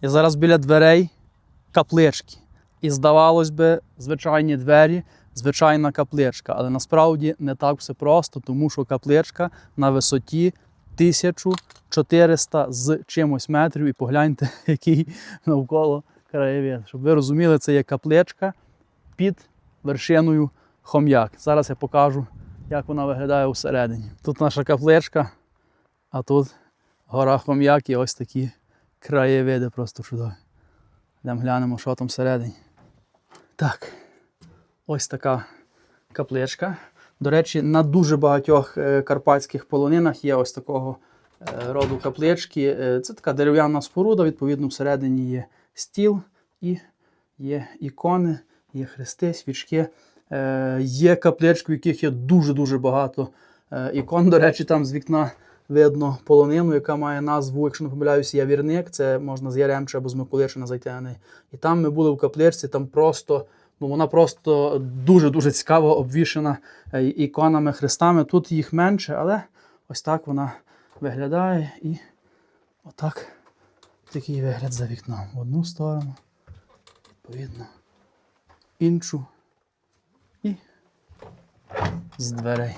І зараз біля дверей каплички. І здавалось би, звичайні двері, звичайна капличка. Але насправді не так все просто, тому що капличка на висоті 1400 з чимось метрів. І погляньте, який навколо краєвид. Щоб ви розуміли, це є капличка під вершиною хом'як. Зараз я покажу, як вона виглядає всередині. Тут наша капличка, а тут гора хом'як і ось такі краєвиди просто чудові. Йдемо глянемо, що там всередині. Так, ось така капличка. До речі, на дуже багатьох е, карпатських полонинах є ось такого е, роду каплички. Е, Це така дерев'яна споруда, відповідно, всередині є стіл і є ікони, є хрести, свічки. Є каплички, в яких є дуже-дуже багато ікон. До речі, там з вікна видно полонину, яка має назву, якщо не помиляюся, Явірник. Це можна з Яремча або з Миколичина зайти на неї. І там ми були в капличці, там просто. Ну, вона просто дуже-дуже цікаво обвішена е, іконами, хрестами. Тут їх менше, але ось так вона виглядає і отак такий вигляд за вікном. В одну сторону, відповідно, іншу і з дверей.